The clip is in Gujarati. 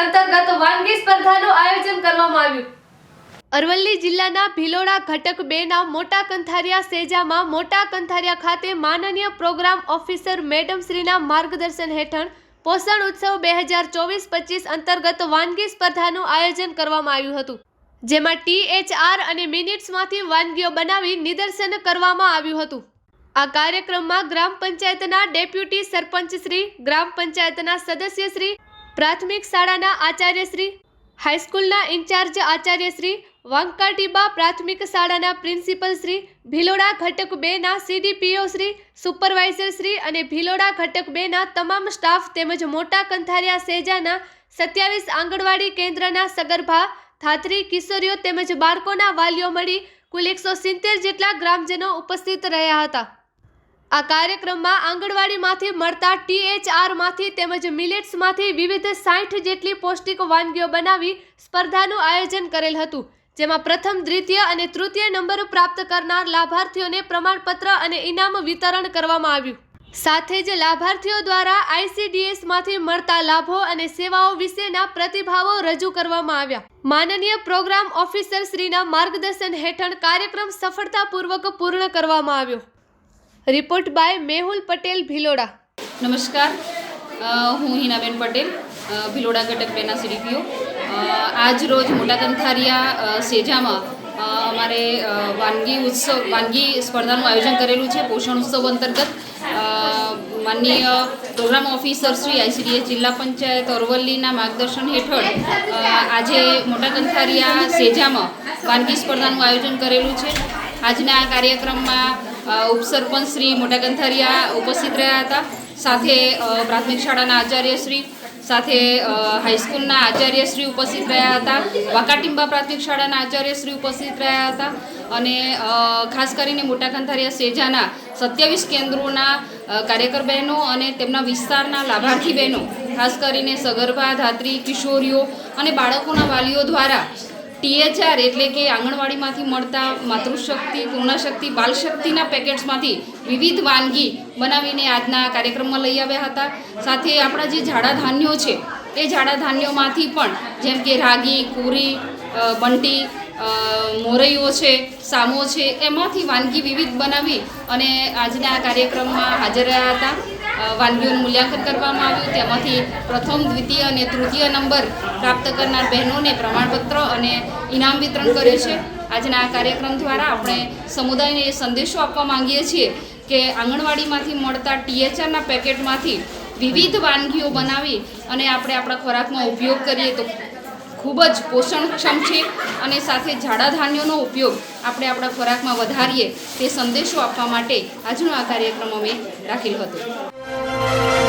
અંતર્ગત વાનગી સ્પર્ધાનું આયોજન કરવામાં આવ્યું. અરવલ્લી જિલ્લાના ભિલોડા ઘટક બેના મોટા કંથારિયા સેજામાં મોટા કંથારિયા ખાતે માનનીય પ્રોગ્રામ ઓફિસર મેડમ શ્રીના માર્ગદર્શન હેઠળ પોષણ ઉત્સવ બે હજાર ચોવીસ પચીસ અંતર્ગત વાનગી સ્પર્ધાનું આયોજન કરવામાં આવ્યું હતું. જેમાં ટીએચઆર અને મિનિટ્સમાંથી વાનગીઓ બનાવી નિદર્શન કરવામાં આવ્યું હતું. આ કાર્યક્રમમાં ગ્રામ પંચાયતના ડેપ્યુટી સરપંચ શ્રી, ગ્રામ પંચાયતના સદસ્ય શ્રી પ્રાથમિક શાળાના આચાર્યશ્રી હાઈસ્કૂલના ઇન્ચાર્જ આચાર્યશ્રી વાંકાટીબા પ્રાથમિક શાળાના પ્રિન્સિપલ શ્રી, ભિલોડા ઘટક બેના સીડીપીઓ શ્રી, સુપરવાઇઝર શ્રી અને ભિલોડા ઘટક બેના તમામ સ્ટાફ તેમજ મોટા કંથારિયા સેજાના સત્યાવીસ આંગણવાડી કેન્દ્રના સગર્ભા, ધાત્રી, કિશોરીઓ તેમજ બાળકોના વાલીઓ મળી કુલ એકસો સિત્તેર જેટલા ગ્રામજનો ઉપસ્થિત રહ્યા હતા. આ કાર્યક્રમમાં આંગણવાડીમાંથી મળતા ટીએચઆરમાંથી તેમજ મિલેટ્સમાંથી વિવિધ સાઠ જેટલી પૌષ્ટિક વાનગીઓ બનાવી સ્પર્ધાનું આયોજન કરેલ હતું, જેમાં પ્રથમ, દ્વિતીય અને તૃતીય નંબર પ્રાપ્ત કરનાર લાભાર્થીઓને પ્રમાણપત્ર અને ઇનામ વિતરણ કરવામાં આવ્યું. સાથે જ લાભાર્થીઓ દ્વારા આઈસીડીએસમાંથી મળતા લાભો અને સેવાઓ વિશેના પ્રતિભાવો રજૂ કરવામાં આવ્યા. માનનીય પ્રોગ્રામ ઓફિસર શ્રીના માર્ગદર્શન હેઠળ કાર્યક્રમ સફળતાપૂર્વક પૂર્ણ કરવામાં આવ્યો. Report by Mehul Patel, Bhiloda. નમસ્કાર. હું હિનાબેન પટેલ ભિલોડા ઘટક બેના સીડીપીઓ. આજ રોજ મોટા કંથારિયા સેજામાં અમારે વાનગી ઉત્સવ, વાનગી સ્પર્ધાનું આયોજન કરેલું છે પોષણ ઉત્સવ અંતર્ગત. માનનીય પ્રોગ્રામ ઓફિસર શ્રી આઈસીડીએસ જિલ્લા પંચાયત અરવલ્લીના માર્ગદર્શન હેઠળ આજે મોટા કંથારિયા સેજામાં વાનગી સ્પર્ધાનું આયોજન કરેલું છે. આજના કાર્યક્રમમાં ઉપસરપંચ શ્રી મોટા ગંથારિયા ઉપસ્થિત રહ્યા હતા. સાથે પ્રાથમિક શાળાના આચાર્યશ્રી સાથે અ, હાઈસ્કૂલના આચાર્યશ્રી ઉપસ્થિત રહ્યા હતા. વાકાટીંબા પ્રાથમિક શાળાના આચાર્યશ્રી ઉપસ્થિત રહ્યા હતા. અને ખાસ કરીને મોટા કંથારિયા સેજાના સત્યાવીસ કેન્દ્રોના કાર્યકર બહેનો અને તેમના વિસ્તારના લાભાર્થી બહેનો ખાસ કરીને સગર્ભા ધાત્રી કિશોરીઓ અને બાળકોના વાલીઓ દ્વારા ટીએચઆર એટલે કે આંગણવાડીમાંથી મળતા માતૃશક્તિ, પૂર્ણશક્તિ, બાલશક્તિના પેકેટ્સમાંથી વિવિધ વાનગી બનાવીને આજના કાર્યક્રમમાં લઈ આવ્યા હતા. સાથે આપણા જે ઝાડા ધાન્યો છે, એ ઝાડા ધાન્યોમાંથી પણ જેમ કે રાગી કુરી બંટી મોરૈયો છે, સામો છે, એમાંથી વાનગી વિવિધ બનાવી અને આજના કાર્યક્રમમાં હાજર રહ્યા હતા. વાનગીઓનું મૂલ્યાંકન કરવામાં આવ્યું. તેમાંથી પ્રથમ, દ્વિતીય અને તૃતીય નંબર પ્રાપ્ત કરનાર બહેનોને પ્રમાણપત્ર અને ઇનામ વિતરણ કરે છે. આજના આ કાર્યક્રમ દ્વારા આપણે સમુદાયને સંદેશો આપવા માંગીએ છીએ કે આંગણવાડીમાંથી મળતા ટીએચઆરના પેકેટમાંથી વિવિધ વાનગીઓ બનાવી અને આપણે આપણા ખોરાકમાં ઉપયોગ કરીએ તો ખૂબ જ પોષણક્ષમ છે અને સાથે જાડા ધાન્યોનો ઉપયોગ આપણે આપણા ખોરાકમાં વધારીએ તે સંદેશો આપવા માટે આજનો આ કાર્યક્રમ અમે રાખેલ હતો.